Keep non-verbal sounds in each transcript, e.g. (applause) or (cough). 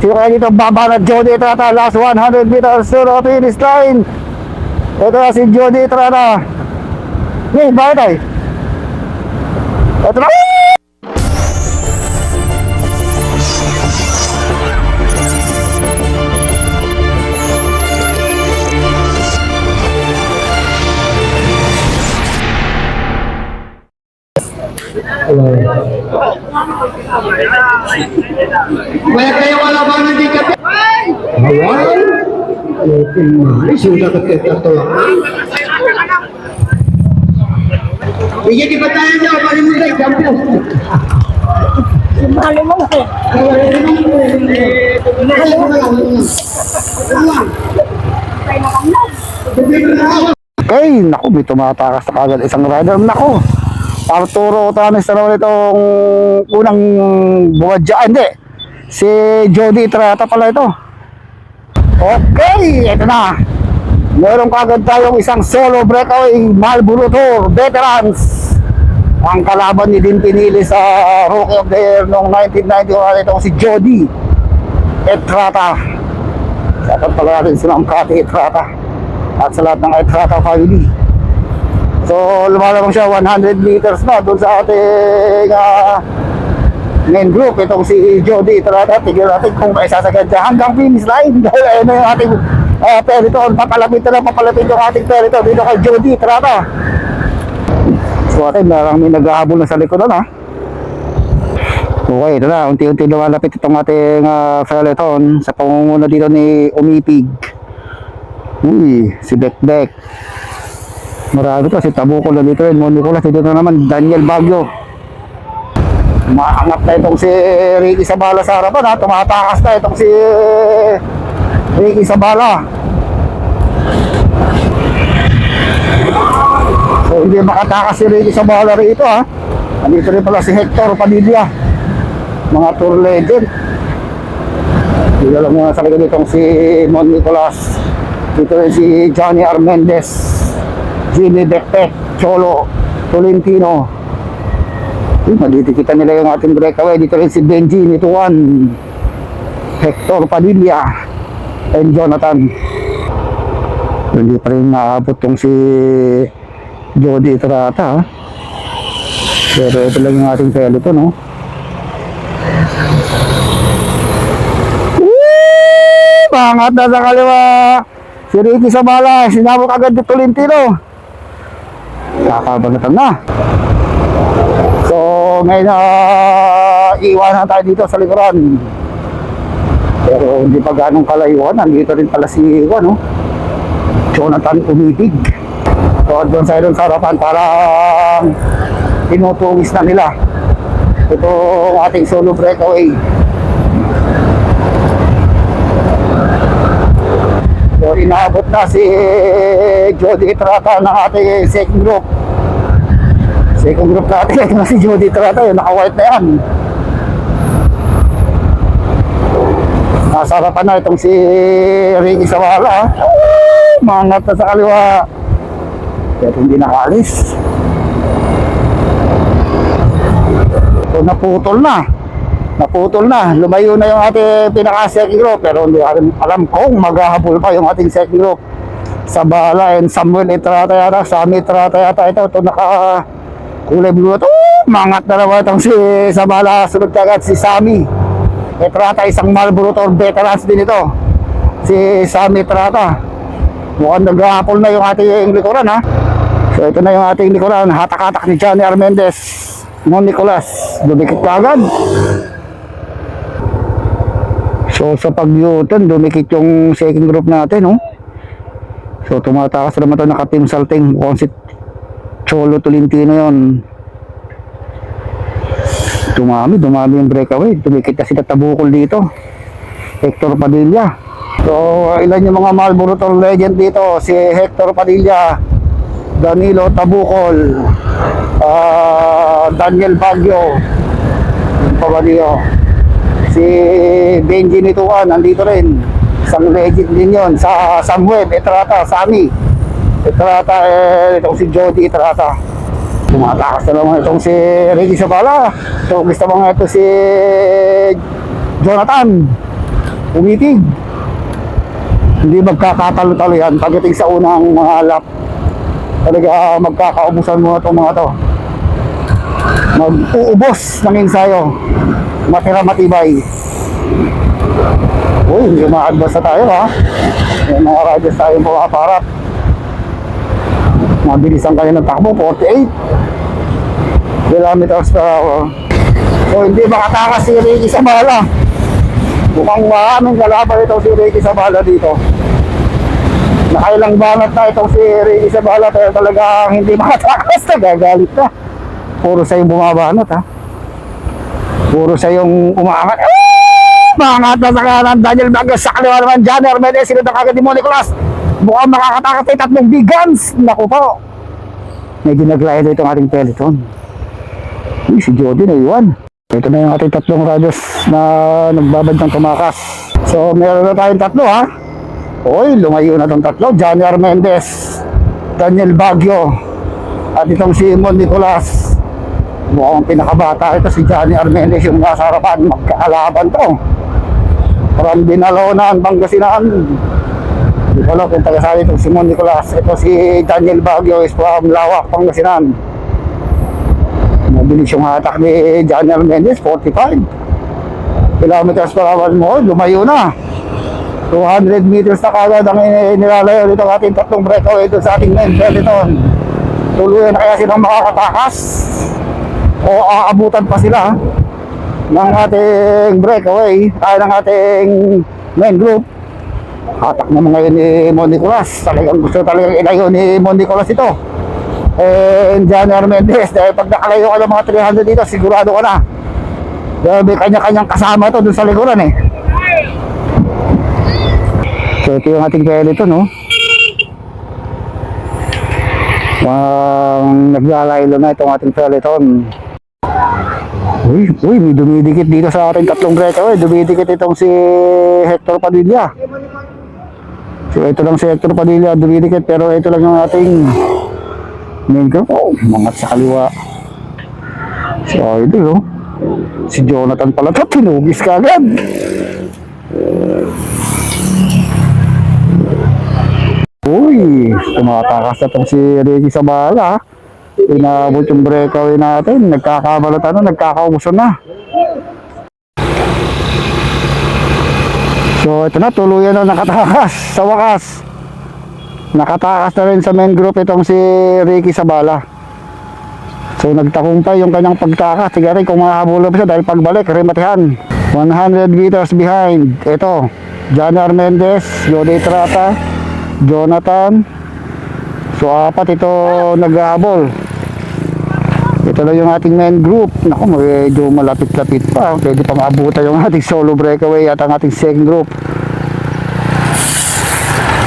Sino kaya dito babanat Jody Trata last 100 meters to the finish line. Ito na si Jody Trata. Ngayon, bakit ay? Ito na! Kaya kaya wala ba nang di ka? Awal? Ay, sudah ka kita to. Bigyan di niya? Bali mo tayo, champion. Mahalo mo eh. Mahal mo. Okay, naku, may tumatakas na kagad isang rider. Naku, Arturo Otanes na naman itong unang buwadya. Hindi, si Jody Trata pala ito. Okay, ito na. Meron kagad tayong isang solo breakaway Marlboro Tour Veterans. Ang kalaban ni din pinili sa Rookie of the Year noong 1991 itong si Jody Etrata. Dapat pala natin si Ma'am Cathy Etrata at sa lahat ng Etrata family. So, lumalabang siya 100 meters na doon sa ating ah, main group. Itong si Jody Etrata. Tignan natin kung may sasagad siya hanggang finish line. (laughs) Dahil ayun na yung ating uh, periton. Papalapit na lang, papalapit yung ating periton dito kay Jody Etrata. So, atin, marang may naghahabol na sa likod doon ha. Okay, ito na. Unti-unti lumalapit itong ating uh, peloton sa pangunguna dito ni Umipig. Uy, si Bekbek. Marami to, si Tabukol na dito rin. Monikolas, dito na naman, Daniel Bagyo. Maangat na itong si Ricky Sabala sa harapan ha. Tumatakas na itong si Ricky Sabala. So hindi makatakas si Ricky Sabala rito ha. Andito rin pala si Hector Padilla. Mga tour legend. Hindi alam mo sa likod itong si Mon Nicolas. Dito rin si Johnny Armendez. Jimmy Bekpek. Cholo Tolentino. Uy, maditikitan nila yung ating breakaway. Dito rin si Benji Nituan. Hector Padilla. And Jonathan. Hindi pa rin naabot tong si Jody Trata. Pero ito lang yung ating peloton, no? Woo! Pangat na sa kaliwa. Si Ricky Sabala, sinabot agad ni Tolentino. Kakabanatan na. So, ngayon na iwanan tayo dito sa likuran. Pero hindi pa ganong kalayuan. Nandito rin pala si, ano, Jonathan Umibig. So, doon sa doon sa harapan parang tinutungis na nila. Ito ang ating solo breakaway. So, inaabot na si Jody Trata ng ating second group. Second group natin, ito na si Jody Trata, yung naka-white na yan. Nasa harapan na itong si Ricky Sawala. Mangat na sa kaliwa. Pero hindi nakaalis. So naputol na. Naputol na. Lumayo na yung ating pinaka-second group. Pero hindi alam, alam kung maghahabol pa yung ating second group. Sa Bala and Samuel Etrata yata. Sammy Etrata yata. Ito, ito naka kulay blue. Ito, mangat na naman itong si Sabala. Sunod si Sammy. Etrata isang Marlboro Tour veterans din ito. Si Sammy Etrata. Mukhang naghahapol na yung ating likuran ha. So ito na yung ating likuran. Hatak-hatak ni Johnny Armendez. Mon Nicolas. Dumikit ka agad. So sa pag-U-turn, dumikit yung second group natin, no? So tumatakas naman ito naka-team salting. Mukhang si Cholo Tolentino yon. Dumami, dumami yung breakaway. Dumikit kasi natabukol dito. Hector Padilla. So, ilan yung mga Marlboro Tour legend dito? Si Hector Padilla, Danilo Tabukol, ah, Daniel Baggio, yung pa ba niyo? Si Benji Nituan, nandito rin. Isang legend din yun. Sa Samuel, Etrata, Sami. Etrata, eh, itong si Jody Etrata. Tumatakas na naman itong si Ricky Sabala. So, gusto mga ito si Jonathan. umitig. Hindi magkakatalo-talo yan pagdating sa unang mga lap. Talaga magkakaubusan mo itong mga to. Mag-uubos ng ensayo. Matira matibay. Uy, hindi ma-advance na tayo ha. May mga riders tayong pumaparap. Mabilis ang kanilang takbo, 48 kilometers per hour. So hindi makatakas si Ricky Sabala. Mukhang maraming kalaban ito si Ricky Sabala dito. Nakailang banat na itong si Ricky Sabala pero talagang hindi makatakas (laughs) na gagalit na. Puro siya yung bumabanat ha. Puro siya yung umaangat. Ah! Maangat na sa kanan. Daniel Bagas sa kaliwa naman. Johnny Armedes. Sino na kagad ni Mo Nicolas. Mukhang makakatakas yung tatlong guns. Naku po. Medyo naglayo itong ating peloton. Uy, si Jody na iwan. Ito na yung ating tatlong radios na nagbabad ng tumakas. So, meron na tayong tatlo ha. Uy, lumayo na itong tatlo. Johnny Armendez, Daniel Baguio, at itong si Mon Nicolas. Mukhang pinakabata ito si Johnny Armendez yung nasa harapan. Magkaalaban to. From Binalonan, Pangasinan. Alam kung taga saan itong si Mon Nicolas. Ito si Daniel Baguio is from Lawak, Pangasinan. Mabilis yung hatak ni Johnny Armendez, 45 kilometers per hour mo, lumayo na. 200 meters na kagad ang nilalayo dito ang ating tatlong breakaway doon sa ating main peloton. Tuluyan na kaya silang makakatakas o aabutan pa sila ng ating breakaway ay ng ating main group. Hatak naman ngayon ni Mon Nicolas. Talagang gusto talagang ilayo ni Mon Nicolas ito and Johnny Armendez dahil pag nakalayo ka ng mga 300 dito sigurado ka na dahil may kanya-kanyang kasama to dun sa likuran eh so ito yung ating pelito no Ang naglalaylo na itong ating peloton Uy, uy, may dumidikit dito sa ating tatlong breakaway. Dumidikit itong si Hector Padilla. So ito lang si Hector Padilla dumidikit pero ito lang yung ating main group. Oh, mangat sa kaliwa. Si Idol, oh. Si Jonathan pala to, tinugis ka agad. Uy, tumatakas na tong si Ricky Sabala. Inabot yung breakaway natin. Nagkakabalatan na, nagkakaubusan na. So, ito na, tuluyan na nakatakas (laughs) sa wakas. Nakatakas na rin sa main group itong si Ricky Sabala. So nagtakumpay yung kanyang pagtakas. Sige rin kung mahabulog siya dahil pagbalik, rematihan. 100 meters behind. Ito, John Armendez, Jody Trata, Jonathan. So apat ito naghahabol. Ito yung ating main group. Naku, medyo malapit-lapit pa. Pwede pang abutan yung ating solo breakaway at ang ating second group.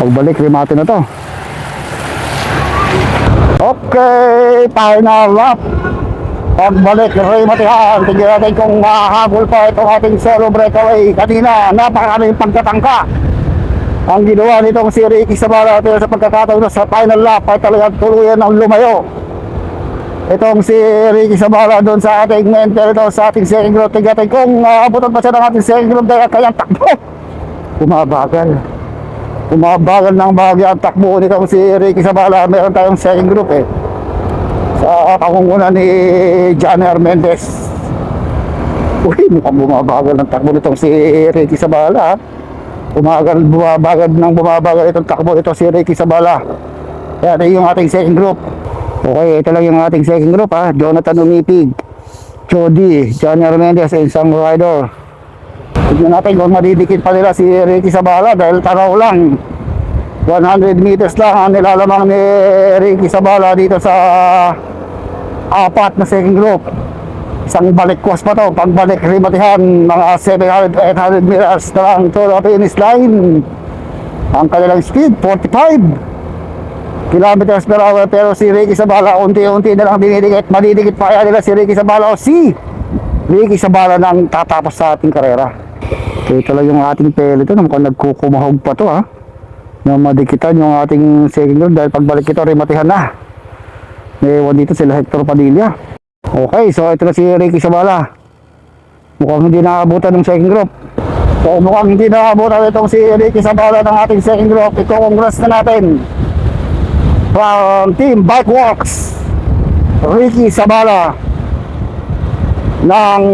Pagbalik, remate na to. Okay, final lap. Pagbalik, rematihan. Tingnan natin kung mahahabol pa itong ating solo breakaway. Kanina, napakaraming pagkatangka. Ang ginawa nitong si Ricky Sabara sa pagkakataon sa final lap ay talagang tuluyan ng lumayo. Itong si Ricky Sabara doon sa ating main pero sa ating second group. Tingnan natin kung maabutan pa siya ng ating second group dahil kayang takbo. Bumabagal. Bumabagal ng bahagya ang takbo nitong si Ricky Sabala. Meron tayong second group eh. Sa pangunguna ni Johnny Armendez. Uy, mukhang bumabagal ng takbo nitong si Ricky Sabala. Bumabagal, bumabagal ng bumabagal itong takbo ito si Ricky Sabala. Yan ito yung ating second group. Okay, ito lang yung ating second group ha. Jonathan Umipig, Jody, Johnny Armendez, and Sam Rider. Tignan natin kung madidikit pa nila si Ricky Sabala dahil tanaw lang. 100 meters lang ang nilalamang ni Ricky Sabala dito sa apat na second group. Isang balik course pa to. Pagbalik rimatihan, mga 700-800 meters na lang to the finish line. Ang kanilang speed, 45 kilometers per hour. Pero si Ricky Sabala, unti-unti na lang dinidikit. Madidikit pa kaya nila si Ricky Sabala o si Ricky Sabala nang tatapos sa ating karera. Ito lang yung ating peloton. Mukhang nagkukumahog pa to ha. Na madikitan yung ating second group dahil pagbalik ito rimatihan na. Ewan dito sila Hector Padilla. Okay, so ito na si Ricky Sabala. Mukhang hindi naabutan ng second group. So mukhang hindi nakabutan itong si Ricky Sabala ng ating second group. Iko-congrats na natin. From Team Bike Works. Ricky Sabala. Ng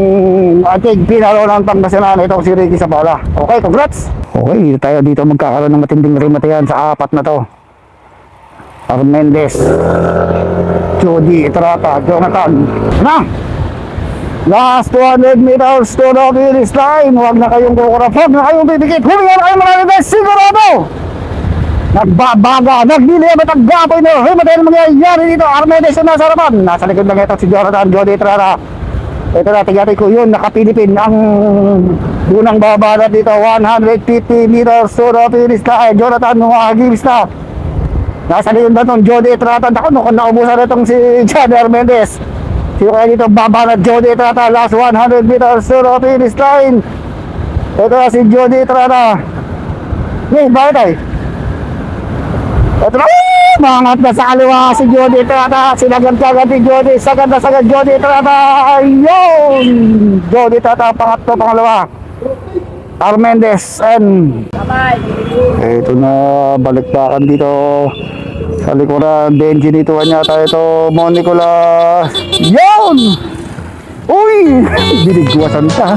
ating pinalo ng Pangasinan itong si Ricky Sabala. Okay, congrats! Okay, tayo dito magkakaroon ng matinding rematayan sa apat na to. Armendez. Jody Etrata, Jonathan. Na! Last 200 meters to the finish line. Huwag na kayong kukurap. Huwag na kayong bibigit. Humingan kayo guys. Sigurado! Nagbabaga, nagliliyab at aggapoy na. Hey, matayin mangyayari dito. Armendez yung nasa harapan. Nasa likod lang ito si Jonathan Jody Etrata. Ito na, tigati ko yun. Nakapilipin ang unang babalat dito. 150 meters to the finish line. Jonathan, umahagibis na. Nasa likod na itong Jody Etrata. Ako, nung naubusan na itong si Chad Armendez. Sino kaya dito baba na Jody Etrata. Last 100 meters to the finish line. Ito na si Jody Etrata. Ngayon, bakit ay? Ito na, mangat na sa kaliwa si Jody. Etrata. Sinagad-kagad ni Jody. Sagad na sagad Jody Etrata. Ayun! Jody Etrata, pangatlo, pangalawa. Armendez and ito na. Balikbakan dito. Sa likuran Benji dito yata ito Monicola yun. Uy! (laughs) Binigwasan ka